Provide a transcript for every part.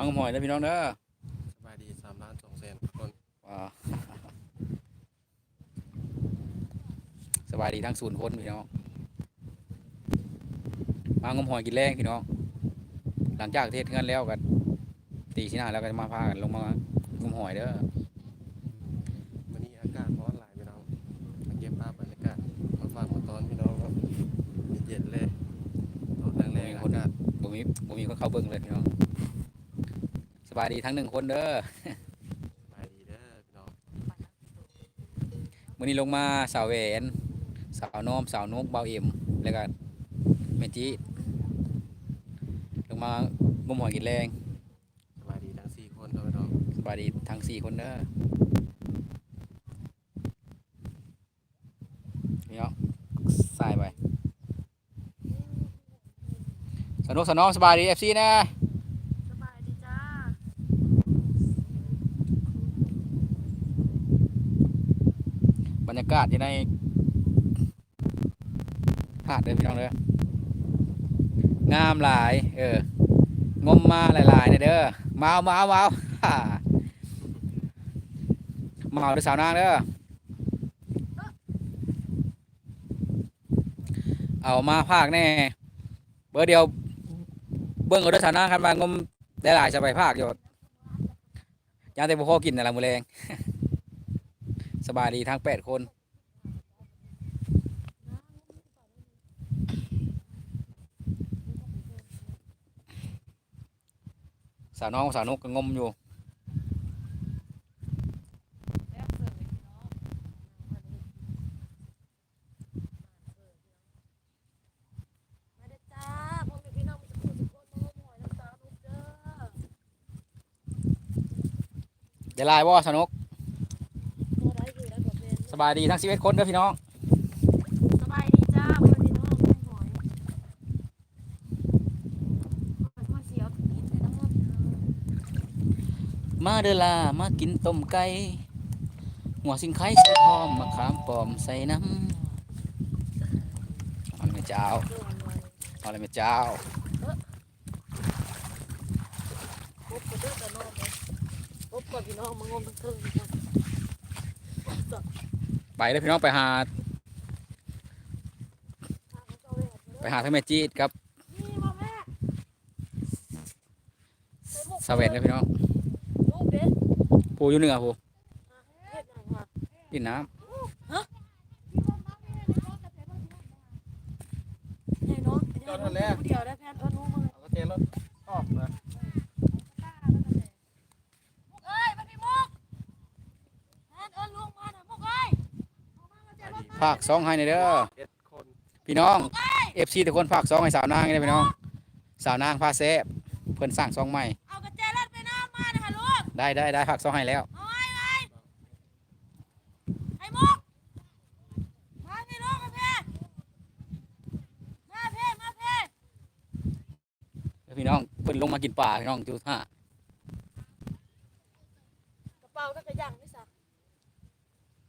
มังหอยนะพี่น้องเด้อสบายดีสามล้านสองแสนคนว้าวสบายดีทั้งศูนย์คนพี่น้องมางมหอยกินแรงพี่น้อง หลังจากเทศเงินแล้วกันตีสิหน้าแล้วก็จะมาพากันลงมางมหอยเด้อวันนี้อากาศร้อนหลายพี่น้องมาเก็บภาพบรรยากาศมาฝากมาตอนพี่น้องครับเย็นๆเลยตอนแรงๆอากาศบ่มีบ่มีคนเข้าเบิ่งเลยพี่น้องส บายดีทั้งหนึ่งคนเด้อสบายดีเด้อพี่น้องมื้อนี้ลงมาสาวแหวนสาวน้อมสาวนกเบาเอ็มแล้วก็แม่จีลงมางมหอยกินแรงสบายดีทั้งสี่คนเด้อพี่น้องสบายดีทั้งสี่คนเด้อนี่เนาะใส่ไปสนุกสนองสบายดีเอฟซีนะ สบายดีจ้า บรรยา กาศอยู่ในหาดเด้อพี่น้องเด้องามหลาย เอองมมาหลายๆเนี่ยเด้อมาเอามาเอามาเอามาเอาเด้อสาวนางเด้อเอามาภาคแน่เบอร์เดียวเบิ้งเอาเด้อสาวนางคันว่างมได้หลายจะไปภาคอยู่ยามแต่บ่พอกินน่ะล่ะมือแรงสบายดีทั้งแปดคน สาวน้องสาวนกก็งมอยู่เดรร่าพี่น้องมาสุขสุขคนมาหอยน้ำตาลูกเด้ออย่าสาวนกตัวได้อยู่แล้วก็เป็นสบายดีทั้งชีวิตคนเด้อพี่น้อง สบายดีจ้าพ่อแม่พี่น้องหอยมาเสียวกินแต่น้ำมัน มา เด้อล่ะมากินต้มไก่หัวสิงไข่ใส่พร้อมมะขามป้อมใส่น้ำเอาเลยแม่เจ้าเอหน่อยเอาเลยแม่เจ้าปุ๊บก็เด้อแต่น้องเลยปุ๊บก่อนพี่น้องมางมทั้งเทิงกันไปเด้อพี่น้องไปหา ไปหาทั้งแม่จีดครับนี่มาแม่ สาเวนเด้อพี่น้อง ผู้อยู่เหนือผู้เฮ็ดหยังวะดินน้ใหญ่เนาะเดี๋ยวเดี๋ยวได้แพนเอิ้นลูกมาเลยเอากระเทียมรถออกนะเอ้ยมันพี่มุกแพนเอิ้นลูกมาหน่อยมุกเอ้ยำภาคสองให้หน่อยเด้อเอ็ดคนพี่น้องเอฟซีทุกคนภาคสองให้สาวนางได้อพี่น้อง สาวนางพาแซบเพิ่นสร้างสองใหม่ ได้ได้ได้ภาคสองให้แล้วเอาไว้ไว้ไอ้มุกมาพี่ลูกมาพี่มาพี่มาพี่พี่น้องเพิ่นลงมากินป่าพี่น้องจุดห้ากระเป๋าก็กระยังนี่สัก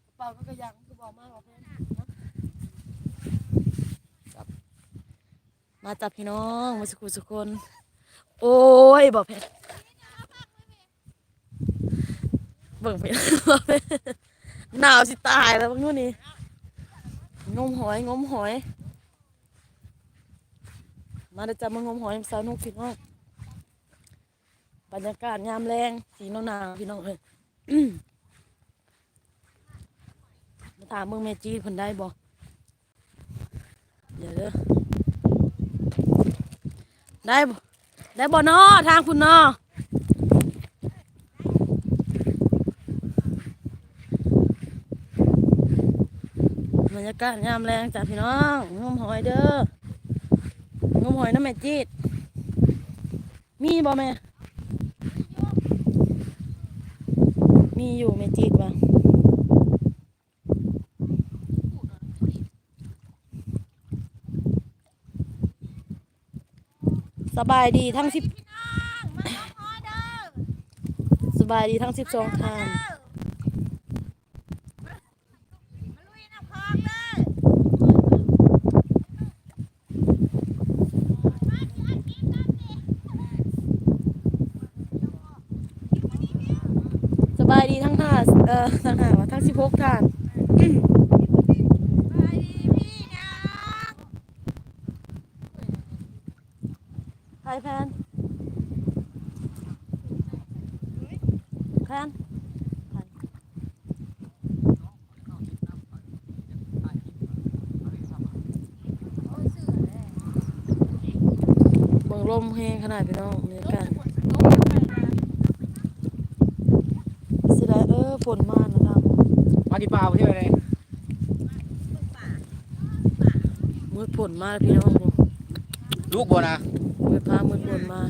กระเป๋าก็กระยังคือบอกมากกว่าเพื่อนมาจับพี่น้องมาสักครู่สักคน โอ้ยบอกเพชร เบิ่งเพชรบอกเพชรหนาวสิตายแล้วบางนู่นนี่งมหอยงมหอย มาเดี๋ยวจะมางมหอยสาวนุกพี่น้องบรรยากาศยามแรงสีนหนาวพี่น้องเอ้ยมาถามเมืองเมจีเพิ่นได้บ่เดี๋ยวเด้อได้ได้บ่นอทางคุณนอ รรยากาศยามแรงจ้ะพี่น้องงมหอยเด้องมหอยน้ำแม่จีดมีบ่แม่ มีอยู่แม่จีดบ่สบายดีทั้งสิบสบายดีทั้งสิบสองทางายดีทั้งห้าเอ่อทั้งห้าว่ะทั้งสิบหกท่านใครแพนแพนเบิ่งลมแห้งขนาดพี่น้องบรรยากาศสิได้เออ ฝนมาแล้วครับมากินปลาไปเที่ยวเลยมืดฝนมาแล้วพี่น้องลูกบัวนะมืดพามืดฝนมา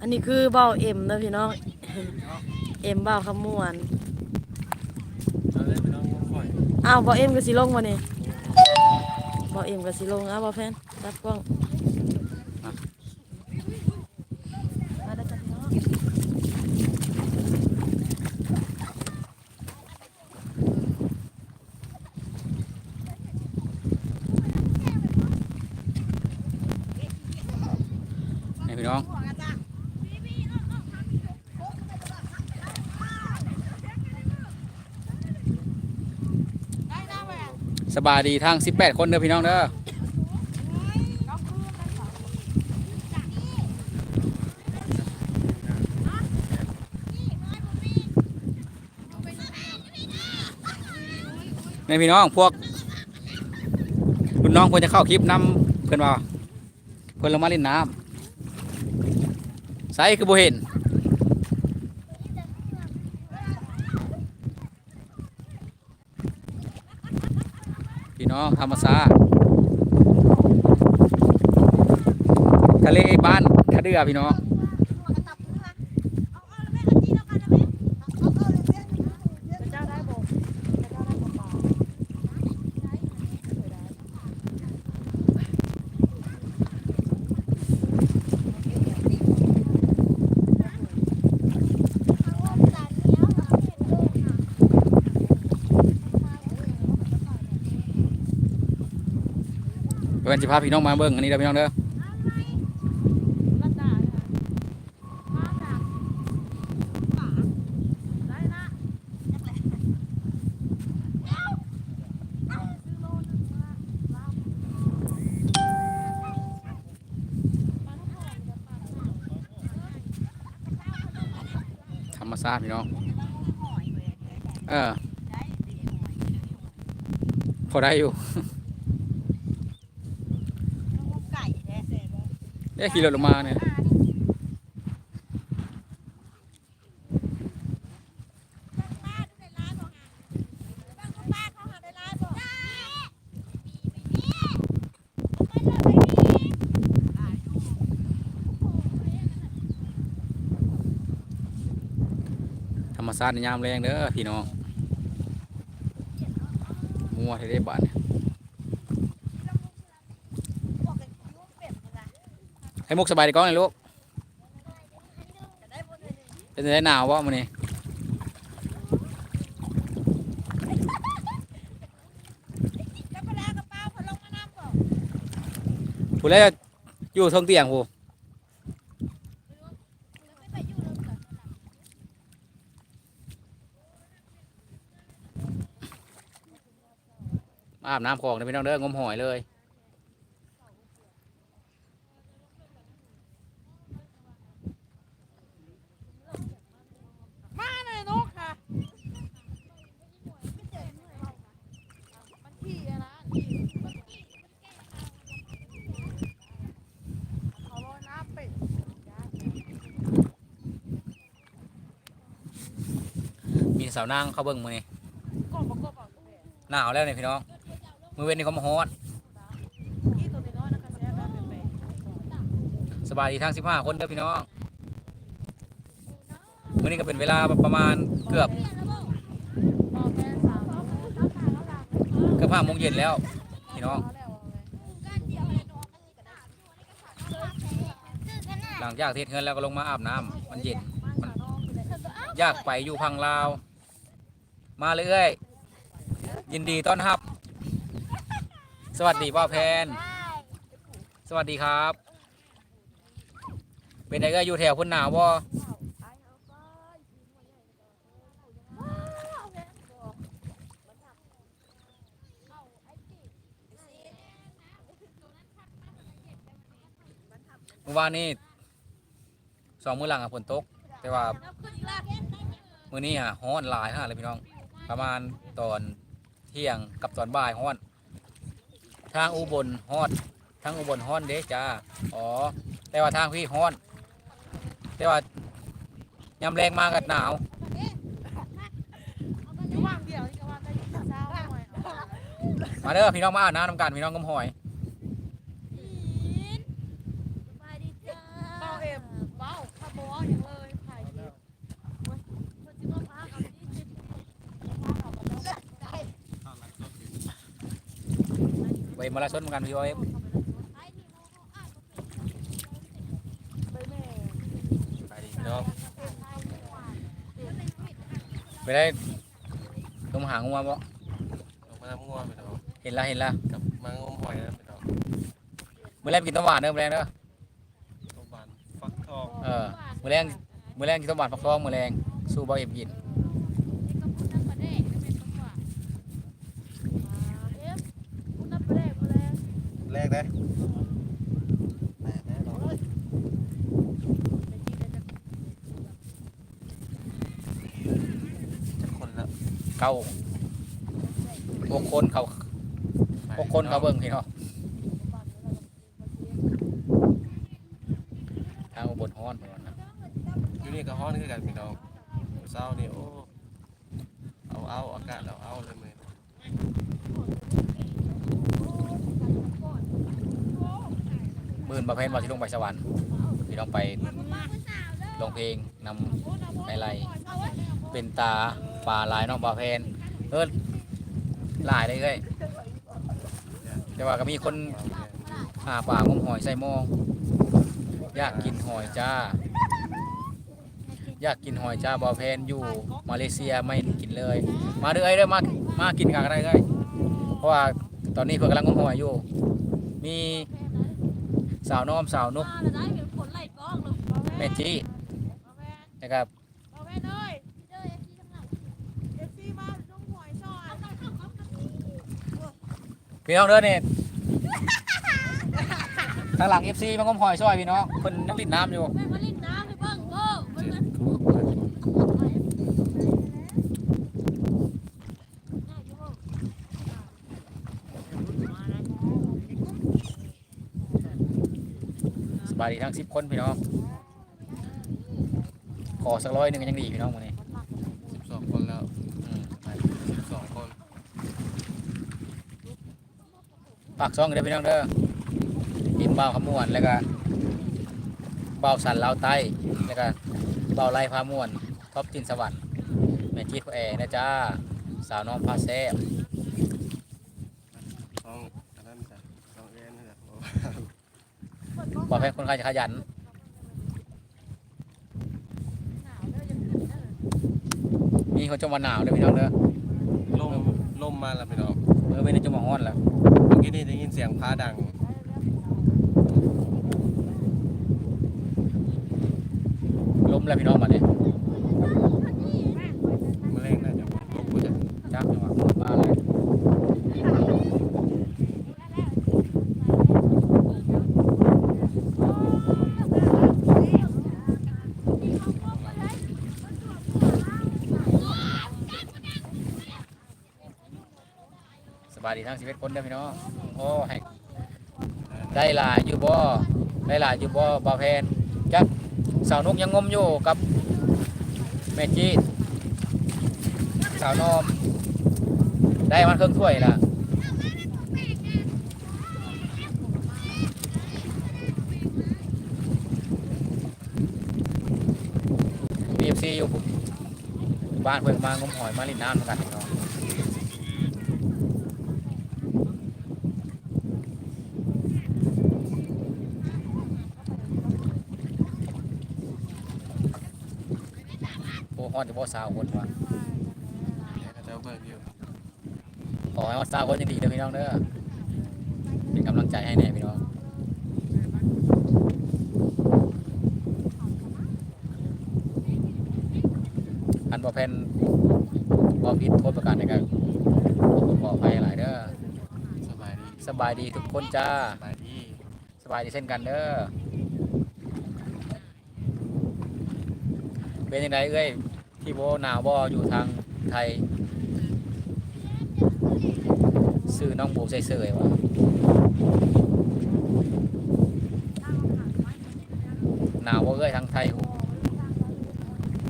อันนี้คือเบ้าเอ็มนะพี่น้อง เอ็มเบ้าขมวนเอาเลยพี่น้องค่อยอ้าวเบ้าเอ็มก็สิลงมาเนี่ยเบ้าเอ็มก็สิลงอ้าวเบ้าแฟนรับกล้องมาได้อจ้ะพี่น้อง นี่พี่น้องส บายดีทั้ง 18 คนเด้อพี่น้องเด้อนี่พี่น้องพวกรุ่นน้องควรจะเข้าคลิปน้ำเพื่อนว่าเพื่อนลงมาเล่นน้ำใส่คือบ่เห็น พี่ น้องธรรมศาสตร์ทะเลบ้านทะเดือพี่น้อง เจ้าได้บ่เจ้าได้บ่ปลา เพื่อนจะพาพี่น้องมาเบิ่งอันนี้เด้อพี่น้องเด้อมาจากป่าได้นะธรรมศาสตร์พี่น้อง เออพอได้อยู่ เอ๊ะขี่รถลงมาเนี่ยธรรมศาตร์ในยามแรงเด้อพี่น้องมัวให้ได้บานย ให้มุกสบายดีก้องเลยลูกเป็นไงหนาววะมันนี่ผู้เล่อยู่เทงเตียงผู้มาอาบน้ำของเด้อพี่น้องเด้องมหอยเลย มาเลยนกค่ะ มันขี่อะนะขี่มันขี่เขาลอยน้ำเป็ด มี สาวนางเข้าเบิ้งมือนี่กบกบอะหนาวแล้วเนี่ยพี่น้องมือเว้นนี่เขามาฮอดกี่ตัวน้อยนะคะแซ่บแบบเป็ดสบายดีทั้ง15คนเด้อพี่น้องมื้อนี้ก็เป็นเวลาประมาณเกือบพอแม่สาวเกือบห้าโมงเย็นแล้วพี่น้อง หลังจากเทศเงินแล้วก็ลงมาอาบน้ำมันเย็น มันอยากไปอยู่พังลาว มาเรื่อยยินดีต้อนรับ สวัสดีพ่อแพน สวัสดีครับ เป็นไงก็อยู่แถวพุ่นหนาวบ่เมื่อวานนี้สองมือหลังอะฝนตก แต่ว่า มือนี้อะฮ้อนลายฮะเลยพี่น้อง ประมาณตอนเที่ยงกับตอนบ่ายฮ้อน ทางอุบลฮ้อนทางอุบลฮ้อนเด้จ้าอ๋อ แต่ว่าทางพี่ฮ้อน แต่ว่ายำแรงมากก็หนาวมาเด้อพี่น้องมาอาบน้ำน้ำกันพี่น้องกำหอย เบาเอ็มเบาถ้าบออย่างเลยถ่ายคลิป ไป มาลาชนเหมือนกันพี่ว่าเอฟไปแม่ไปดีพี่น้องไปได้ลงหางูมาบ่ลงมาทำงัวพี่น้องเห็นละเห็นละกับมางมหอยนะพี่น้องมื้อแรกกินต้มหวานเด้อมื้อแรกเด้อโรงพยาบาลฟักทองเออมื้อแรกมื้อแรกกินต้มหวานฟักทองมื้อแรงสู้บ่เอฟกิน แรกเลยจะคนละเก้าหกคนเขาหกคนเขาเบิ่งพี่เนาะทางอุบลฮ้อนเหมือนกันนะ อยู่นี่ก็ฮ้อนคือกันพี่น้องเศร้านี่โอ้เอาเอาอากาศเอาเอาเลยมือ มื่นประเภทว่าสิลงไปสวรรค์พี่น้องไปร้องเพลงนำไล่ๆเป็นตาปลาลายน้องบาเพนเออลายเลยเอ้ยแต่ว่าก็มีคนหาปลางมหอยใส่ม้ออยากกินหอยจ้า อยากกินหอยจ้าบาเพนอยู่มาเลเซียไม่กินเลย มาเด้อเอ้ยเด้อมามากินกันอะไรเอ้ยเพราะว่าตอนนี้เพิ่นกำลังงมหอยอยู่ มีาวน้อมสาวนุกแม่จีนะครับเอาแม่เอ้ยเอฟซีมาลุงหวยซอยพี่น้องเด้อเนี่ยทางหลัง FC มันก็หอยซอยพี่น้องเพิ่นนักลิดน้ำอยู่ แม่มาลิ้นน้ำให้เบิ่งโอ้มัน เจ็ มั ด น ส บายดีทั้ง10คนพี่น้องขอสักร้อยหนึ่งยังดีพี่น้องมื้อนี้สิบสองคนแล้วอืมสิบสองคนฝากซ่องกันเด้อพี่น้องเด้อทีมบ่าวขมวนแล้วก็บ่าวสันลาวใต้แล้วก็บ่าวไล่พาม่วนท็อปจินสวรรค์แม่จีดพ่อแอนะจ้าสาวน้องพาแซ่บ ต้องอันนั้นจ้ะต้องเอ็นนี่แหละโอ้ บอกให้คนใครจะขยันมีคนจมว่าหนาวเด้อพี่น้องเด้อลมลมมาแล้วพี่น้องเออไม่ได้จมว่าฮ้อนแล้วเมื่อกี้นี่ได้ยินเสียงฟ้าดังลมแล้วพี่น้องมาเนี่ย เมื่อแรกน่าจะลมมาจาก จักจังหวะมาเลยสบาย ดีทั้งชีวิตคนเด้อพี่น้องโอ้ให้ได้หลายอยู่บ่ได้หลายอยู่บ่บ่าวแพนจักสาวนกยังงมอยู่กับแม่จีสาวนอมได้มันเครื่องถ้วยละบีเอฟซีอยู่บ้านเพิ่งมางมหอยมาลินน้ำเหมือนกันพี่น้อง ดอยู่บ่สาวคนวะขอให้ฮอดสาวคนดีๆเด้อพี่น้องเด้อเป็นกำลังใจให้แน่พี่น้องอันบ่แพนบ่ผิดโทษประการใดก็ขออภัยหลายเด้อสบายดีสบายดีทุกคนจ้าสบายดีสบายดีเช่นกันเด้อเป็นยังไงเอ้ย ที่โบหนาวบ่อยู่ทางไทยซื้อน้องโบใส่เสยวะหนาวบ่เอ้ยทางไทย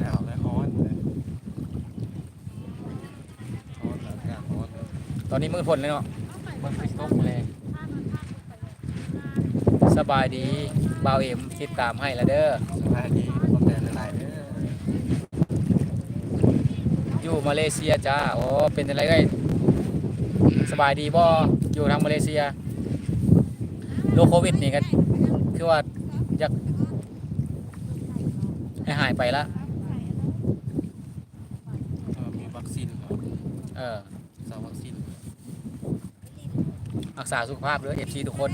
หนาวและร้อนเลยร้อนอากาศร้อนเลยตอนนี้มืดฝนเลยเนาะมันคือตกเลยสบายดีบ่าวเอ็มติดตามให้แล้วเด้อสบายดีบ่แม่นหลายๆเด้อ อยู่ มาเลเซียจ้าโอ้เป็นอะไรเอ้ยสบายดีบ่อยู่ทางมาเลเซียโรคโควิดนี่ก็คือว่าอยากให้หายไปละเออมีวัคซีนเหรอเออสาววัคซีนรักษาสุขภาพด้วย FC ทุกคน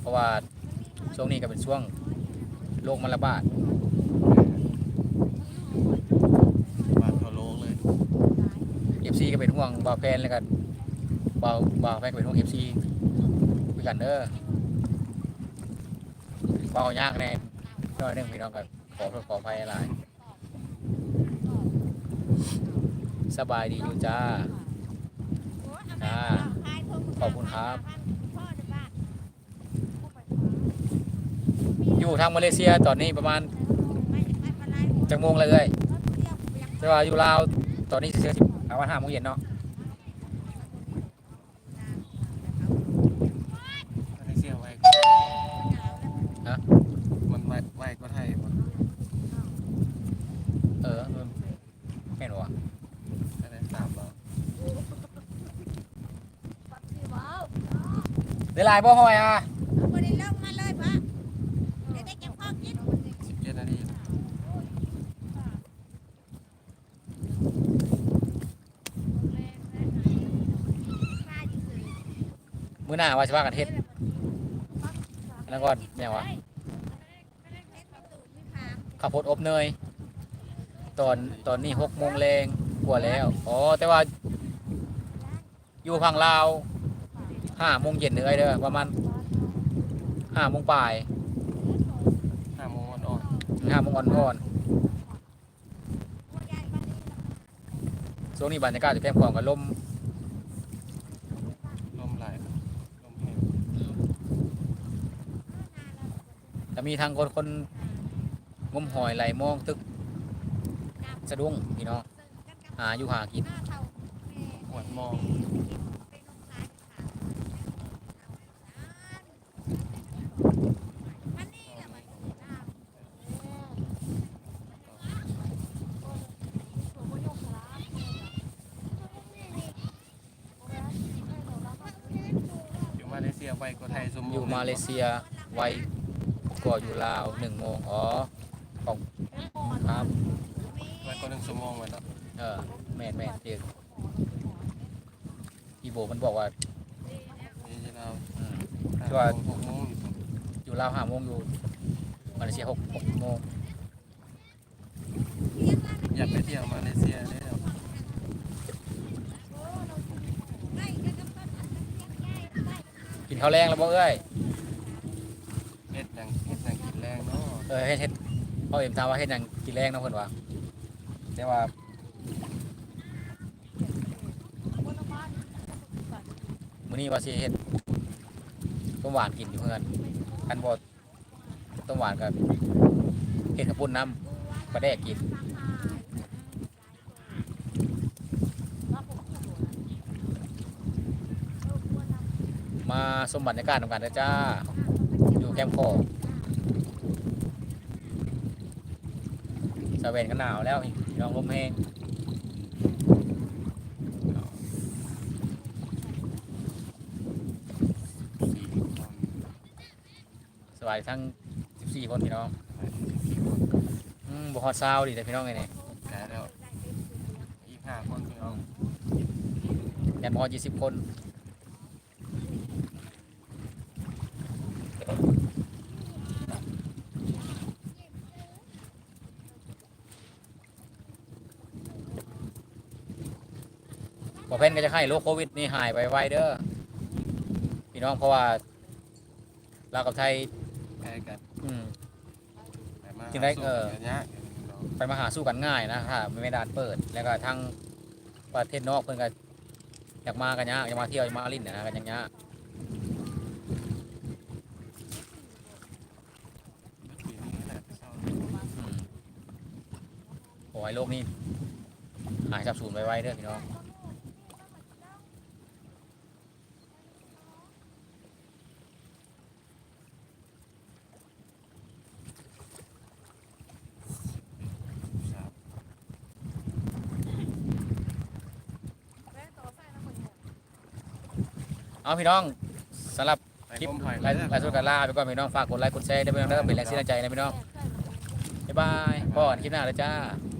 เพราะว่าช่วงนี้ก็เป็นช่วงโรคมันระบาด บาดทั่วโลกเลย FC ก็เป็นห่ วงบ่าวแพนแล้วก็บ่าวบ่าวแพนก็เป็นห่วง FC คุยกันเด้อเบายากแน่น้อยหนึงพี่น้องก็ขอโทษขอภัยหลายสบายดีอยู่จ้าจ้าขอบคุณครับ อยู่ทางมาเลเซียตอนนี้ประมาณจักโมงเลยเอ้ยแต่ว่าอยู่ลาวตอนนี้เสียประมาณห้าโมงเย็นเนาะ อันนี้เสียไว้มันไว้ไว้ก็ไทยบ่ เออเออแม่นวะ อันนี้สามแล้ว ได้ หลายบ่ห้อยอะสิบเจ็ดนาทีมื้อหน้าว่าสิว่ากันเฮ็ดอันนั้นก่อนแม่นวะข้าวโพดอบเนย ตอนตอนนี้หกโมงแรงกว่าแล้ว อ๋อ แต่ว่า อยู่พังลาว ห้าโมงเย็นเด้อเอ้ยเด้อประมาณห้าโมงปลายห้าโมงอ่อนห้าโมงอ่อนก่อนช่วงนี้บรรยากาศจะแก้มของกับลมๆลมไหลลมแห้งจะมีทางคนคนงมหอยไหลมองตึก สะดุ้งพี่น้องหาอยู่หากินปวดมอง อยู่มาเลเซียไว้ก็ไทยสม อยู่มา เลเซีย ไวกว่าอยู่ลาวหนึ่งโมงอ๋อของครับไว้ก็หนึ่งชั่วโมงไว้แล้วเออแม่นแม่นเตียอีโบมันบอกว่านี่จะเราอืมห้าก็ว่าโมงหกโมงอยู่อยู่ลาวห้าโมงอยู่มาเลเซียหกหกโมงอยากไปเที่ยวมาเลเซียเลยครับกินข้าวแรงแล้วบ่เอ้ย เฮ็ดหยังเฮ็ดหยังกินแรงเนาะ เออเฮ็ดเฮ็ดพ่อเอ็มถามว่าเฮ็ดหยังกินแรงเนาะเพิ่นว่าแต่ว่ามื้อนี้ว่าสิเฮ็ดต้มหวานกินอยู่เพื่อนคันบ่ต้มหวานกับเฮ็ดข้าวปุ้นน้ำปลาแดกกินมาสมบรรยากาศนำกันเจ้า อยู่แคมป์คก สะเวนก็หนาวแล้วพี่น้องลมแห้งสี่คนสบายทั้ง14คนพี่น้องสี่คนอืมบ่ฮอดซาวดิแต่พี่น้องไงเนี่ยแก่แล้วอีกห้าคนพี่น้องยันบ่ฮอด20คนบ่เพิ่น ก็จะให้โรคโควิดนี่หายไปไวเด้อพี่น้องเพราะว่าลาวกับไทยแก่กันอืมจึงได้เออนี่ยเนาะไปมาหาสู้กันง่ายนะถ้าไม่ด่านเปิด แล้วก็ทางประเทศนอกเพิ่นก็อยากมากันยากอยากมาเที่ยวอยากมาลิ้นนะกันอยังยากปีนี้แหละเศร้าอืมโอ้ยโลกนี้หายสับสูญไวๆเด้อพี่น้อง ครับ แม่ต่อใส่น้ำมันเนี่ย เอาพี่น้องสำหรับไปคลิปงมหอยไลฟ์ไลฟ์สดกันลาไปก่อนพี่น้องฝากกดไลค์กดแชร์ด้วยพี่น้องเด้อเป็นแรงเสียใจนะพี่น้องบ๊ายบายพ่อกันคลิปหน้าเลยจ้าบ